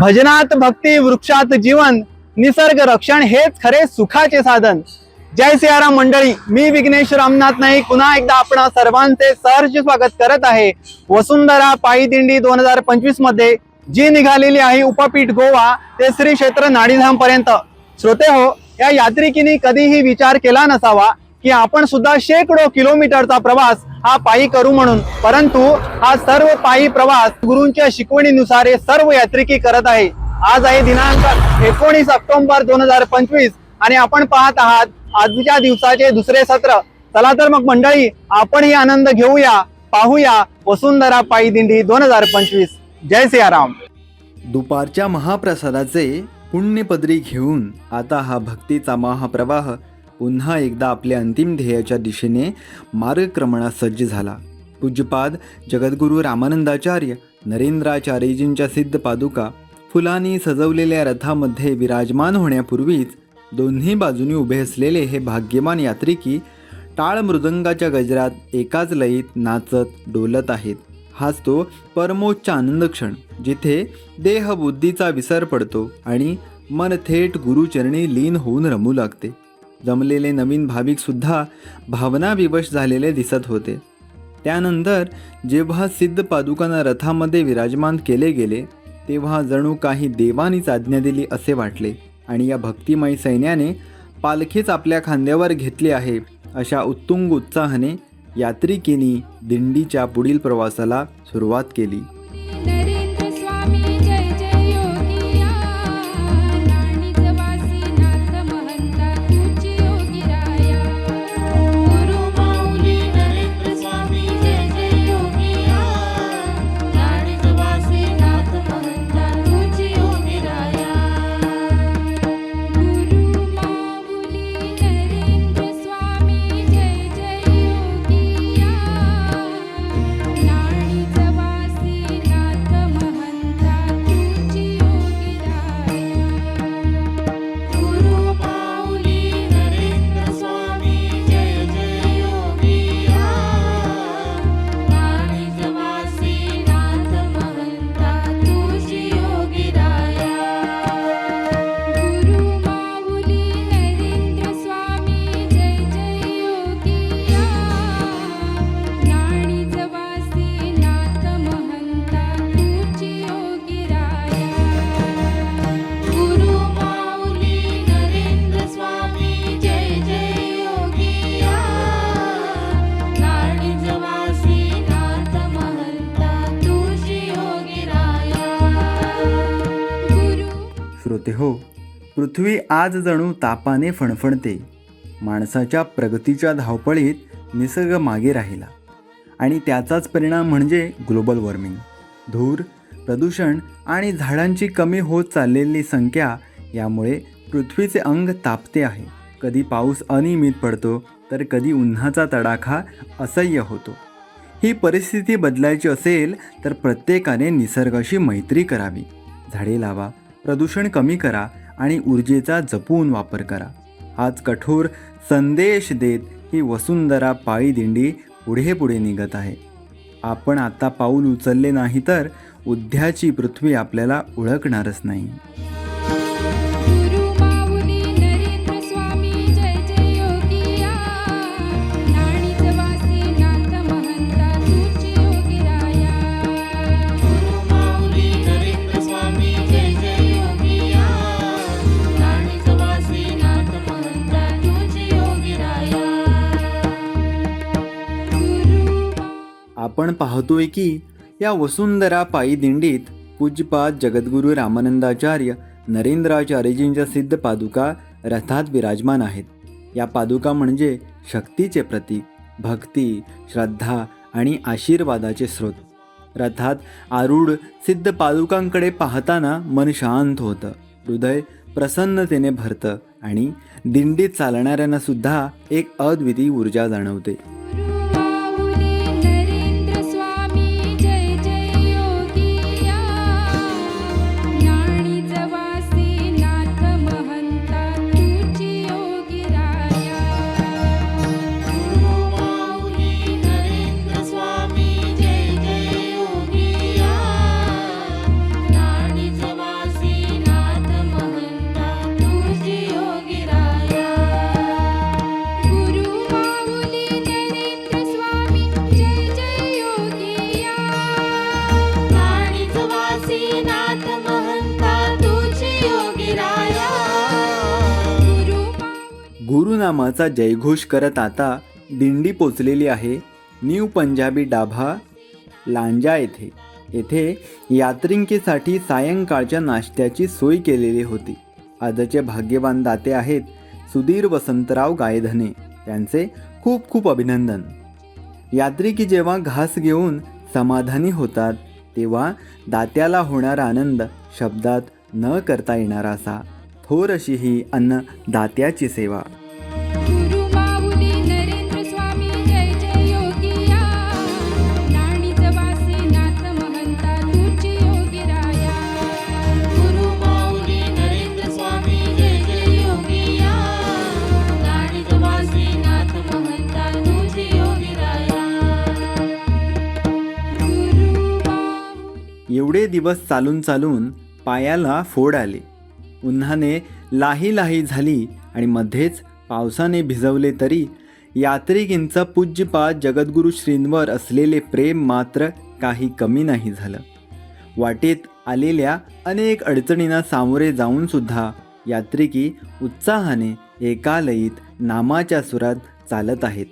भजनात भक्ती वृक्षात जीवन निसर्ग रक्षण हेच खरे सुखाचे साधन. जय सियाराम मंडळी मी विघ्नेश रामनाथ नाईक. पुन्हा एकदा आपण सर्वांचे सहर्ष स्वागत करत आहे. वसुंधरा पायी दिंडी दोन हजार पंचवीसमध्ये जी निघालेली आहे उपपीठ गोवा ते श्री क्षेत्र नाडीधाम पर्यंत. श्रोते हो या यात्रिकीने कधीही विचार केला नसावा की आपण सुद्धा शेकडो किलोमीटरचा प्रवास हा पायी करू म्हणून. परंतु हा सर्व पायी प्रवास गुरूंच्या शिकवणीनुसार हे सर्व यात्रिकी करत आहे. आज आहे दिनांक एकोणीस ऑक्टोबर दोन हजार पंचवीस आणि आपण पाहत आहात आजच्या दिवसाचे दुसरे सत्र. चला तर मग मंडळी आपण ही आनंद घेऊया पाहूया वसुंधरा पायी दिंडी दोन हजार पंचवीस. जय सियाराम. दुपारच्या महाप्रसादाचे पुण्यपदरी घेऊन आता हा भक्तीचा महाप्रवाह पुन्हा एकदा आपल्या अंतिम ध्येयाच्या दिशेने मार्गक्रमणास सज्ज झाला. पूज्यपाद जगद्गुरू रामानंदाचार्य नरेंद्राचार्यजींच्या सिद्ध पादुका फुलांनी सजवलेल्या रथामध्ये विराजमान होण्यापूर्वीच दोन्ही बाजूनी उभे असलेले हे भाग्यमान यात्रिकी टाळ मृदंगाच्या गजरात एकाच लयीत नाचत डोलत आहेत. हाच तो परमोच्च आनंद क्षण जिथे देहबुद्धीचा विसर पडतो आणि मन थेट गुरुचरणी लीन होऊन रमू लागते. जमलेले नवीन भाविकसुद्धा भावनाविवश झालेले दिसत होते. त्यानंतर जेव्हा सिद्ध पादुकांना रथामध्ये विराजमान केले गेले तेव्हा जणू काही देवानीच आज्ञा दिली असे वाटले आणि या भक्तिमय सैन्याने पालखीच आपल्या खांद्यावर घेतली आहे अशा उत्तुंग उत्साहाने यात्रिकेनी दिंडीच्या पुढील प्रवासाला सुरुवात केली. होते हो पृथ्वी आज जणू तापाने फणफणते. माणसाच्या प्रगतीच्या धावपळीत निसर्ग मागे राहिला. आणि त्याचाच परिणाम म्हणजे ग्लोबल वॉर्मिंग. धूर प्रदूषण आणि झाडांची कमी होत चाललेली संख्या यामुळे पृथ्वीचे अंग तापते आहे. कधी पाऊस अनियमित पडतो तर कधी उन्हाचा तडाखा असह्य होतो. ही परिस्थिती बदलायची असेल तर प्रत्येकाने निसर्गाशी मैत्री करावी. झाडे लावा प्रदूषण कमी करा आणि ऊर्जेचा जपून वापर करा. हाच कठोर संदेश देत ही वसुंधरा पाळी दिंडी पुढे पुढे निघत आहे. आपण आता पाऊल उचलले नाही तर उद्याची पृथ्वी आपल्याला ओळखणारच नाही. आपण पाहतोय की या वसुंधरा पायी दिंडीत पूज्यपाद जगद्गुरू रामानंदाचार्य नरेंद्राचार्यजींच्या सिद्ध पादुका रथात विराजमान आहेत. या पादुका म्हणजे शक्तीचे प्रतीक भक्ती श्रद्धा आणि आशीर्वादाचे स्रोत. रथात आरूढ सिद्ध पादुकांकडे पाहताना मन शांत होतं हृदय प्रसन्नतेने भरतं आणि दिंडीत चालणाऱ्यांना सुद्धा एक अद्वितीय ऊर्जा जाणवते. नावाचा जयघोष करत आता दिंडी पोचलेली आहे न्यू पंजाबी डाभा लांजा येथे. येथे यात्रिंकीसाठी सायंकाळच्या नाश्त्याची सोय केलेली होती. आजचे भाग्यवान दाते आहेत सुधीर वसंतराव गायधने. त्यांचे खूप खूप अभिनंदन. यात्रिकी जेव्हा घास घेऊन समाधानी होतात तेव्हा दात्याला होणारा आनंद शब्दात न करता येणारा असा थोर अशी ही अन्न दात्याची सेवा. दिवस चालून चालून पायाला फोड आले. उन्हाने लाही लाही झाली आणि मध्येच पावसाने भिजवले तरी यात्रिकींचं पूज्यपाद जगद्गुरू श्रींवर असलेले प्रेम मात्र काही कमी नाही झालं. वाटेत आलेल्या अनेक अडचणींना सामोरे जाऊनसुद्धा यात्रिकी उत्साहाने एका लयीत नामाच्या सुरात चालत आहेत.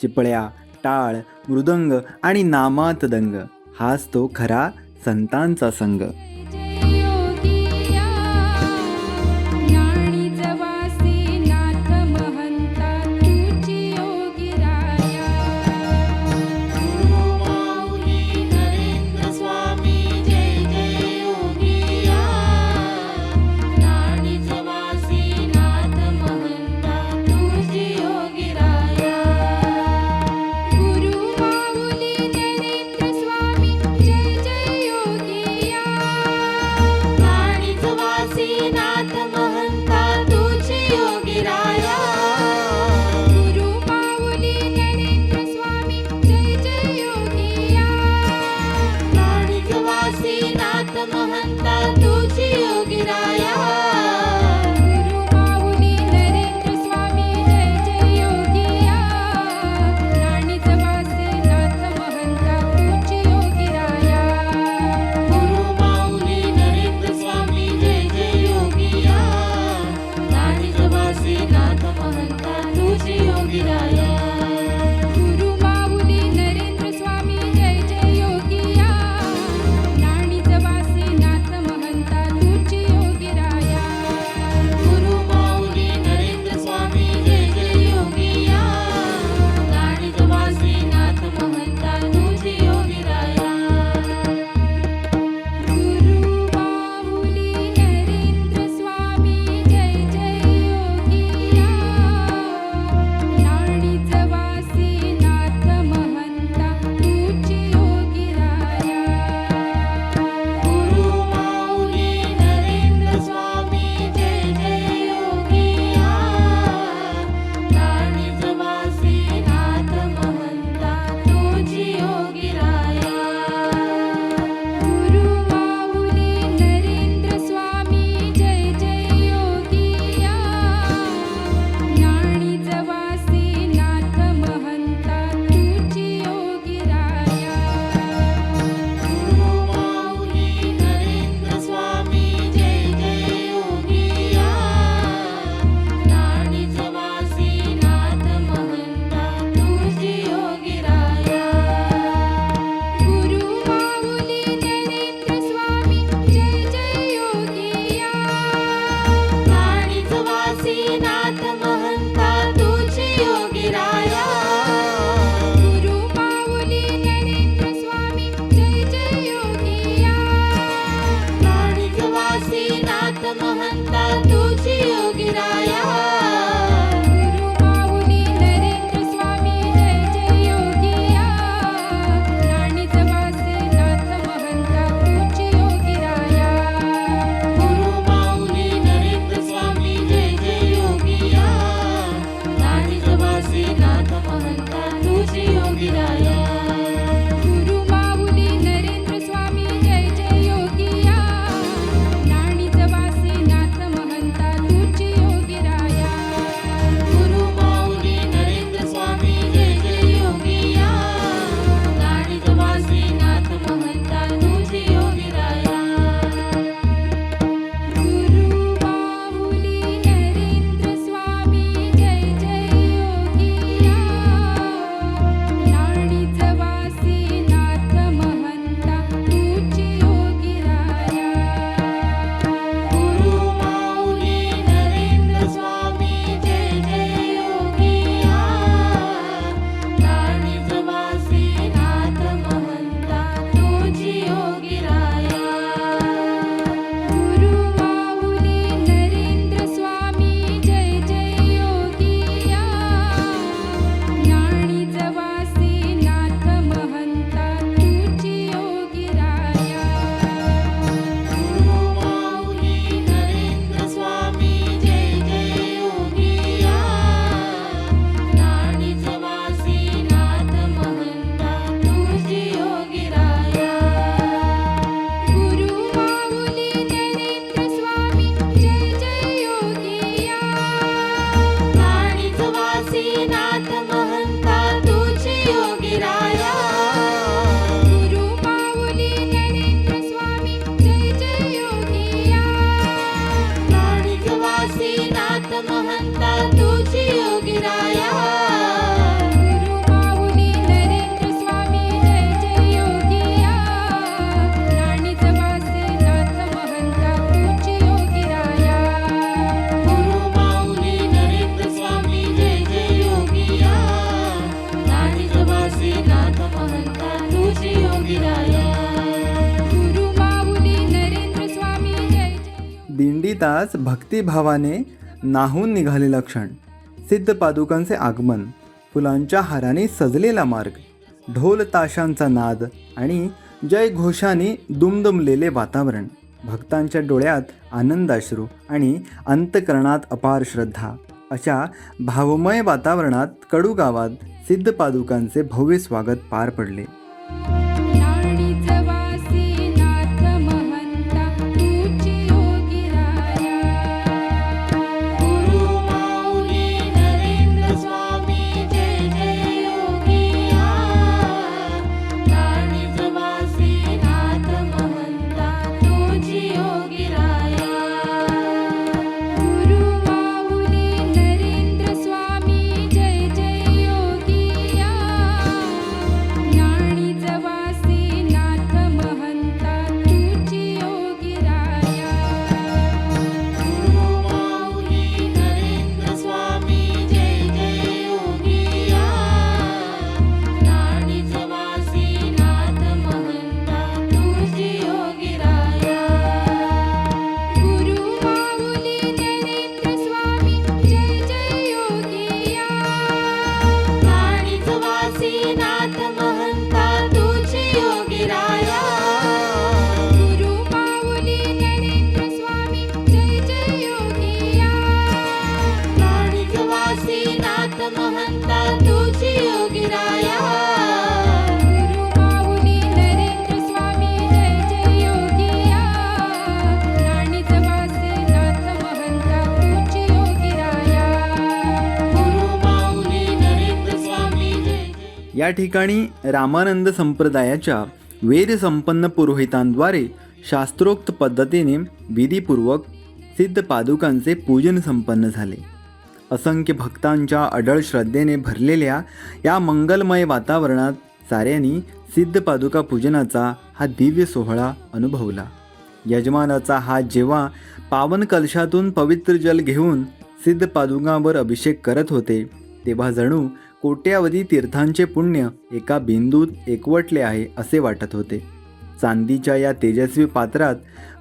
चिपळ्या टाळ मृदंग आणि नामात दंग हाच तो खरा 圣诞再生个 येताच भक्तिभावाने नाहून निघालेला क्षण सिद्ध पादुकांचे आगमन फुलांच्या हाराने सजलेला मार्ग ढोल ताशांचा नाद आणि जय घोषाने दुमदुमलेले वातावरण भक्तांच्या डोळ्यात आनंदाश्रू आणि अंतकरणात अपार श्रद्धा अशा भावमय वातावरणात कडू गावात सिद्ध पादुकांचे भव्य स्वागत पार पडले. या ठिकाणी रामानंद संप्रदायाच्या वेदसंपन्न पुरोहितांद्वारे शास्त्रोक्त पद्धतीने विधीपूर्वक सिद्ध पादुकांचे पूजन संपन्न झाले. असंख्य भक्तांच्या अढळ श्रद्धेने भरलेल्या या मंगलमय वातावरणात साऱ्यांनी सिद्ध पादुका पूजनाचा हा दिव्य सोहळा अनुभवला. यजमानाचा हात जेव्हा पावन कलशातून पवित्र जल घेऊन सिद्ध पादुकांवर अभिषेक करत होते तेव्हा जणू कोट्यावधी तीर्थांचे पुण्य एका बिंदूत एकवटले आहे असे वाटत होते. चांदीच्या या तेजस्वी पात्रात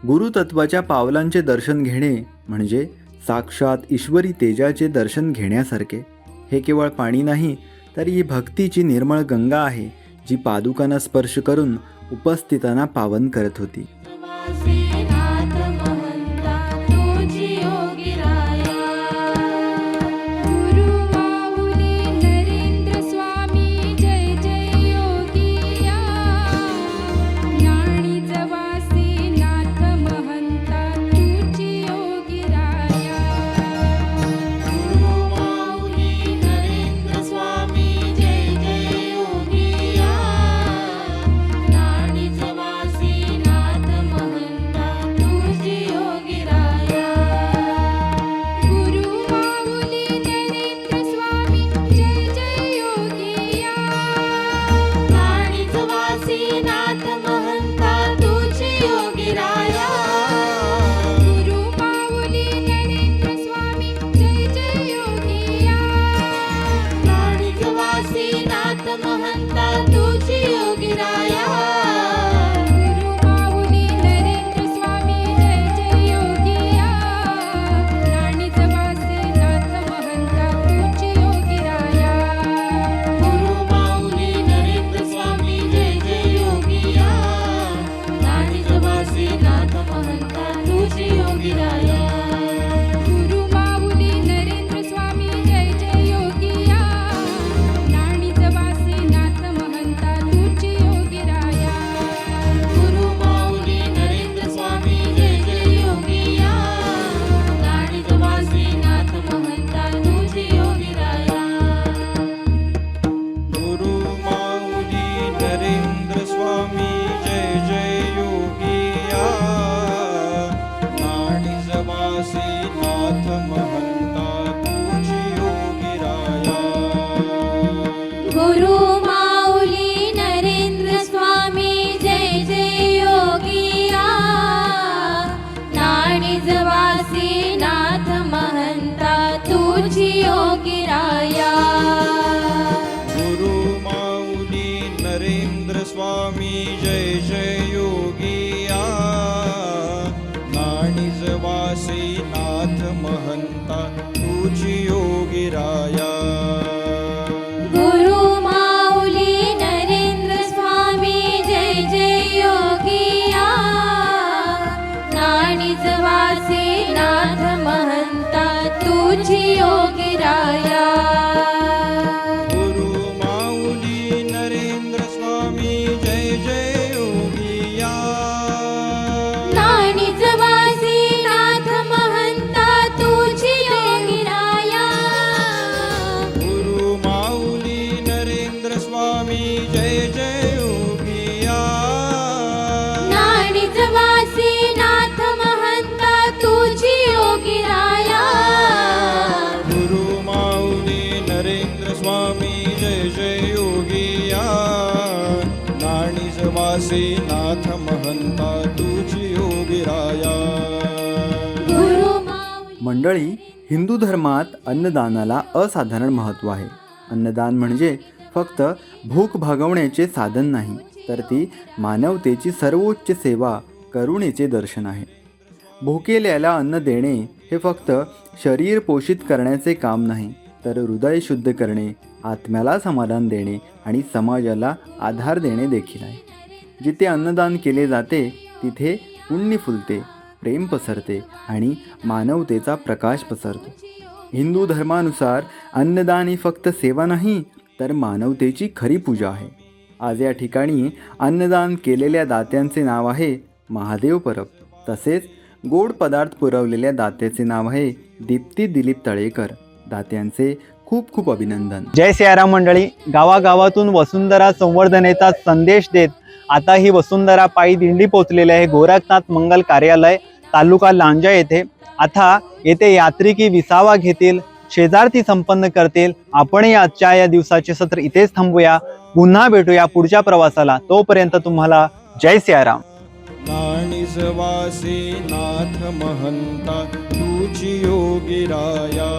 गुरुतत्वाच्या पावलांचे दर्शन घेणे म्हणजे साक्षात ईश्वरी तेजाचे दर्शन घेण्यासारखे. हे केवळ पाणी नाही तर ही भक्तीची निर्मळ गंगा आहे जी पादुकांना स्पर्श करून उपस्थितांना पावन करत होती. Tata. वासी नाथ महंता तुझी योगिराया मंडळी हिंदू धर्मात अन्नदानाला असाधारण महत्त्व आहे. अन्नदान म्हणजे फक्त भूक भागवण्याचे साधन नाही तर ती मानवतेची सर्वोच्च सेवा करुणेचे दर्शन आहे. भुकेल्याला अन्न देणे हे फक्त शरीर पोषित करण्याचे काम नाही तर हृदय शुद्ध करणे आत्म्याला समाधान देणे आणि समाजाला आधार देणे देखील आहे. जिथे अन्नदान केले जाते तिथे पुण्य फुलते प्रेम पसरते आणि मानवतेचा प्रकाश पसरतो. हिंदू धर्मानुसार अन्नदान ही फक्त सेवा नाही तर मानवतेची खरी पूजा आहे. आज या ठिकाणी अन्नदान केलेल्या दात्यांचे नाव आहे महादेव परब. तसेच गोड पदार्थ पुरवलेल्या दात्याचे नाव आहे दीप्ती दिलीप तळेकर. दात्यांचे खूप खूप अभिनंदन. जय सियाराम मंडळी. गावागावातून वसुंधरा संवर्धनेचा संदेश देत आता ही वसुंधरा पायी दिंडी पोहोचलेली आहे. गोरखनाथ मंगल कार्यालय तालुका लांजा येथे. आता येथे यात्रिकी विसावा घेतील शेजारती संपन्न करतील. आपणही आजच्या या दिवसाचे सत्र इथेच थांबूया. पुन्हा भेटूया पुढच्या प्रवासाला. तोपर्यंत तुम्हाला जय सियाराम. नाथ महंता तुझी योगी राया